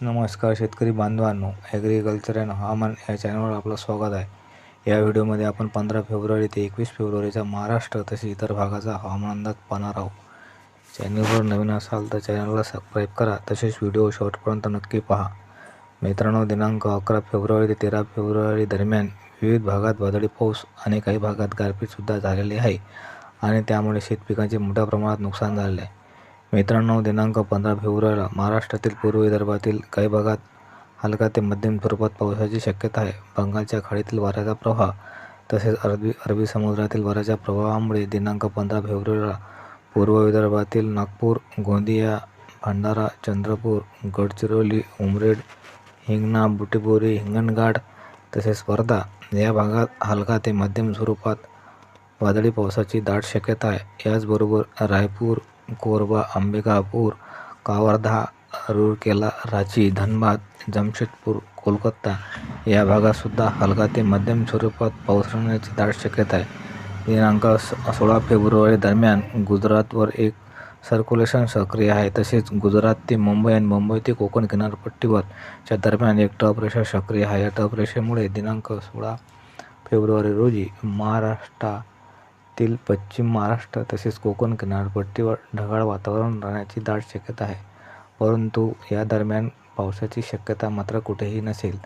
नमस्कार शेतकरी बांधवांनो ॲग्रिकल्चर अँड हवामान या चॅनलवर आपलं स्वागत आहे. या व्हिडिओमध्ये आपण पंधरा फेब्रुवारी ते एकवीस फेब्रुवारीचा महाराष्ट्र तसेच इतर भागाचा हवामान अंदाज पाहणार आहोत. चॅनलवर नवीन असाल तर चॅनलला सबस्क्राईब करा तसेच व्हिडिओ शेवटपर्यंत नक्की पहा. मित्रांनो दिनांक अकरा फेब्रुवारी ते तेरा फेब्रुवारी दरम्यान विविध भागात वादळी पाऊस आणि काही भागात गारपीटसुद्धा झालेली आहे आणि त्यामुळे शेतपिकांचे मोठ्या प्रमाणात नुकसान झालेले आहे. मित्रांनो दिनांक पंधरा फेब्रुवारीला महाराष्ट्रातील पूर्व विदर्भातील काही भागात हलका ते मध्यम स्वरूपात पावसाची शक्यता आहे. बंगालच्या खाडीतील वाऱ्याचा प्रवाह तसेच अरबी अरबी समुद्रातील वाऱ्याच्या प्रवाहामुळे दिनांक पंधरा फेब्रुवारीला पूर्व विदर्भातील नागपूर गोंदिया भंडारा चंद्रपूर गडचिरोली उमरेड हिंगणा बुटीबोरी हिंगणघाट तसेच वर्धा या भागात हलका ते मध्यम स्वरूपात वादळी पावसाची दाट शक्यता आहे. याचबरोबर रायपूर कोरबा अंबिकापूर कावर्धा रूरकेला रांची धनबाद जमशेदपूर कोलकाता या भागातसुद्धा हलका ते मध्यम स्वरूपात पाऊस राहण्याची दाट शक्यता आहे. दिनांक सोळा फेब्रुवारी दरम्यान गुजरातवर एक सर्क्युलेशन सक्रिय आहे. तसेच गुजरात ते मुंबई आणि मुंबई ते कोकण किनारपट्टीवर च्या दरम्यान एक टप रेषा सक्रिय आहे. या टप रेषेमुळे दिनांक सोळा फेब्रुवारी रोजी महाराष्ट्रा महाराष्ट्रातील पश्चिम महाराष्ट्र तसेच कोकण किनारपट्टीवर ढगाळ वातावरण राहण्याची दाट शक्यता आहे. परंतु या दरम्यान पावसाची शक्यता मात्र कुठेही नसेल.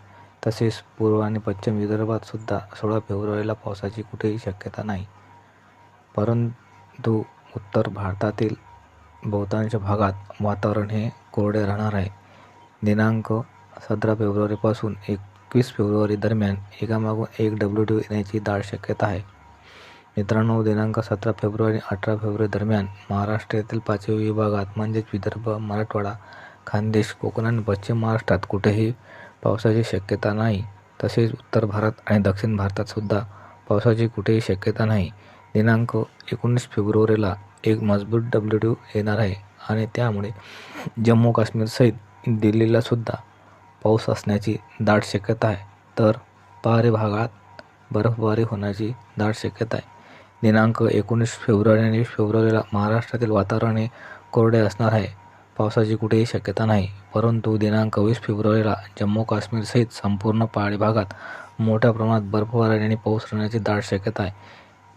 तसेच पूर्व आणि पश्चिम विदर्भात सुद्धा सोळा फेब्रुवारीला पावसाची कुठेही शक्यता नाही. परंतु उत्तर भारतातील बहुतांश भागात वातावरण हे कोरडे राहणार आहे. दिनांक सतरा फेब्रुवारीपासून एकवीस फेब्रुवारी दरम्यान एकामागून एक डब्ल्यू टी येण्याची दाट शक्यता आहे. मित्रांनो दिनांक सतरा फेब्रुवारी अठरा फेब्रुवारी दरम्यान महाराष्ट्रातील पाचवी विभागात म्हणजेच विदर्भ मराठवाडा खानदेश कोकण आणि पश्चिम महाराष्ट्रात कुठेही पावसाची शक्यता नाही. तसेच उत्तर भारत आणि दक्षिण भारतातसुद्धा पावसाची कुठेही शक्यता नाही. दिनांक एकोणीस फेब्रुवारीला एक मजबूत डब्ल्यू ड्यू येणार आहे आणि त्यामुळे जम्मू काश्मीरसहित दिल्लीलासुद्धा पाऊस असण्याची दाट शक्यता आहे. तर पहाडी भागात बर्फबारी होण्याची दाट शक्यता आहे. दिनांक एकोणीस फेब्रुवारी आणि फेब्रुवारीला महाराष्ट्रातील वातावरण हे कोरडे असणार आहे. पावसाची कुठेही शक्यता नाही. परंतु दिनांक वीस फेब्रुवारीला जम्मू काश्मीरसहित संपूर्ण पहाडी भागात मोठ्या प्रमाणात बर्फबारी आणि पाऊस राहण्याची दाट शक्यता आहे.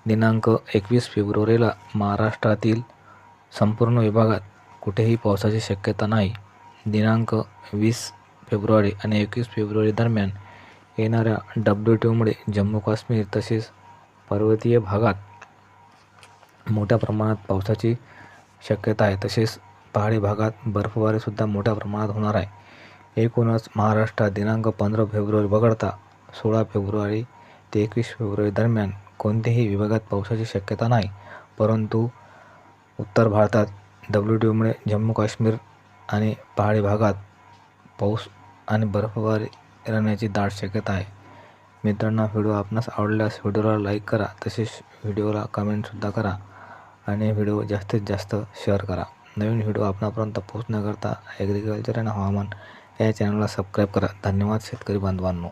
दिनांक एकवीस फेब्रुवारीला महाराष्ट्रातील संपूर्ण विभागात कुठेही पावसाची शक्यता नाही. दिनांक वीस फेब्रुवारी आणि एकवीस फेब्रुवारी दरम्यान येणाऱ्या डब्ल्यू टीमुळे जम्मू काश्मीर तसेच पर्वतीय भागात मोठ्या प्रमाणात पावसाची शक्यता आहे. तसेच पहाडी भागात बर्फवारीसुद्धा मोठ्या प्रमाणात होणार आहे. एकूणच महाराष्ट्रात दिनांक पंधरा फेब्रुवारी वगळता सोळा फेब्रुवारी ते एकवीस फेब्रुवारी दरम्यान कोणत्याही विभागात पावसाची शक्यता नाही. परंतु उत्तर भारतात डब्ल्यू डीमुळे जम्मू काश्मीर आणि पहाडी भागात पाऊस आणि बर्फवारी राहण्याची दाट शक्यता आहे. मित्रांनो व्हिडिओ आपणास आवडल्यास व्हिडिओला लाईक करा. तसेच व्हिडिओला कमेंटसुद्धा करा. आणि व्हिडिओ जास्तीत जास्त शेअर करा. नवीन व्हिडिओ आपणापर्यंत पोहोचण्याकरता ॲग्रिकल्चर आणि हवामान या चॅनलला सबस्क्राईब करा. धन्यवाद शेतकरी बांधवांनो.